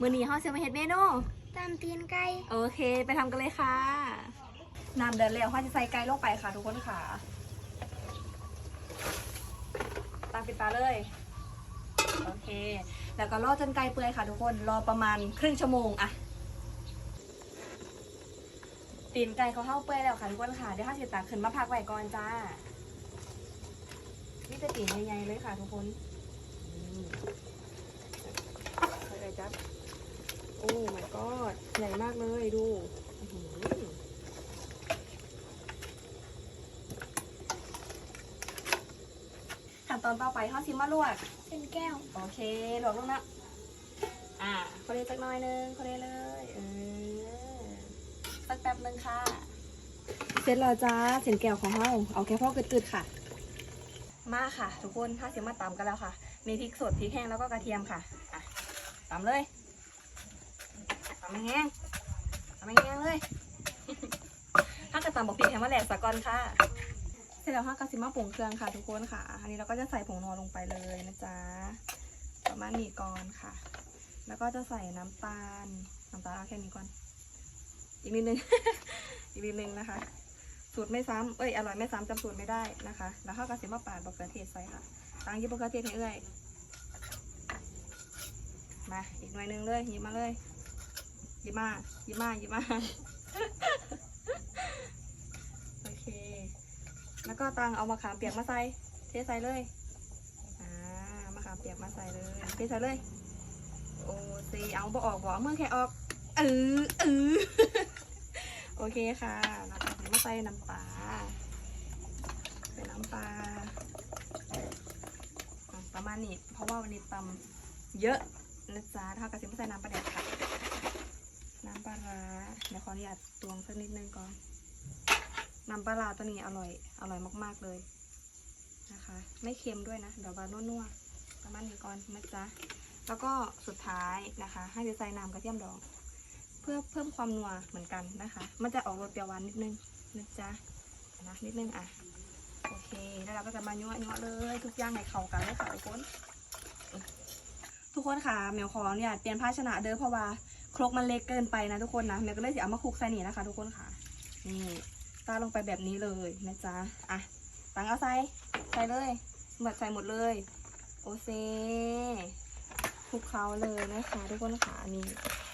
มือนี้เฮาจะมาเฮ็ดเมนูตามตีนไก่โอเค ไปทำกันเลยค่ะน้ำเดือดแล้วเขาจะใส่ไก่ลงไปค่ะ ทุกคนค่ะตามปิดตาเลยโอเค แล้วก็รอจนไก่เปื่อยค่ะทุกคนรอประมาณครึ่งชั่วโมงอะตีนไก่เขาเข้าเปื่อยแล้วค่ะทุกคนค่ะเดี๋ยวข้าจะตักขึ้นมาพักไว้ก่อนจ้านี่จะตีนใหญ่ๆเลยค่ะทุกคนนี่ใส่เลยจับ โอ้ my god ใหญ่มากเลยดูอื้อหือขั้นตอนต่อไปเขาซิมาลวกเป็นแก้ว โอเคลวกลงนะอ่าเขาเรียกสักหน้อยนึงเขาเรียกเลยเออสักแป๊บนึงค่ะเสร็จแล้วจ้าเส้นแก้วของเราเอาแค่พอกึดๆค่ะ มาค่ะ ทุกคนถ้าเสียมาตำกันแล้วค่ะ มีพริกสดพริกแห้งแล้วก็กระเทียมค่ะอะตำเลย ตำแห้งตำแห้งเลยถ้ากระตำบอกพริกแห้มาแหลกสะก่อนค่ะ เสร็จแล้วค่ะกระสิมาปรุงเครื่องค่ะทุกคนค่ะ อันนี้เราก็จะใส่ผงนัวลงไปเลยนะจ๊ะ ประมาณนี้ก่อนค่ะ แล้วก็จะใส่น้ำตาล น้ำตาลเอาแค่นี้ก่อน อีกนิดนึง อีกนิดนึงนะคะ สูตรไม่ซ้ำเอ้ย อร่อยไม่ซ้ำจำสูตรไม่ได้นะคะ แล้วข้าวกระเทีมาปาดบะเขือเทศใส่ค่ะตังยิบบะเขือเทศให้เอ้ยมาอีกหน่อยนึงเลยหยิบมาเลย ยิบมายิบมายิบมาโอเค แล้วก็ตังเอามะขามเปียกมาใส่ เทใส่เลยอ่ามะขามเปียกมาใส่เลย เทใส่เลย โอ้ซีเอาบ่ออกบ่เอามือแค่ออกเออเออโอเคค่ะแล้วก็มาใส่น้ำปลาใส่น้ำปลาประมาณนี้ เพราะว่าวันนี้ตำเยอะนะจ๊ะเท่ากับที่ไม่ใส่น้ำปลาแดกค่ะ น้ำปลาร้าเดี๋ยวขออนุญาตตวงสักนิดนึงก่อน น้ำปลาร้าตัวนี้อร่อย อร่อยมาก ๆเลยนะคะ ไม่เค็มด้วยนะเดี๋ยวบานัวๆประมาณนี้ก่อนนะจ๊ะ แล้วก็สุดท้ายนะคะ ให้จะใส่น้ำกระเทียมดอง เพื่อเพิ่มความนัวเหมือนกันนะคะ มันจะออกรสเปรี้ยวหวานนิดนึงนะจ๊ะนะนิดนึงอะโอเค แล้วเราก็จะมายั่วยั่วเลย ทุกอย่างให้เข้ากันเลยค่ะทุกคนทุกคนค่ะเมลขออนุญาตเปลี่ยนภาชนะเด้อเพราะว่า ครกมันเล็กเกินไปนะทุกคนนะเมลก็เลยจะเอามาคลุกใส่นี่นะคะ ทุกคนค่ะนี่ตาลงไปแบบนี้เลยนะจ๊ะอะตังเอาใส่ใส่เลยหมดใส่หมดเลย โอเซคลุกเคล้าเลยนะคะ ทุกคนค่ะนี่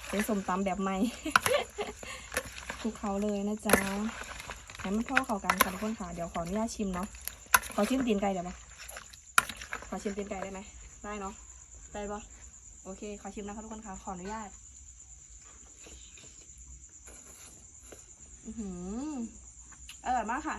เป็นสมตำแบบใหม่คลุกเคล้าเลยนะจ๊ะให้มันเข้าเข้ากันค่ะทุกคนค่ะเดี๋ยวขออนุญาตชิมเนาะขอชิมตีนไก่ได้ไหมขอชิมตีนไก่ได้ไหมได้เนาะได้ปะโอเคขอชิมนะคะทุกคนค่ะขออนุญาต อือหือ อร่อยมากค่ะ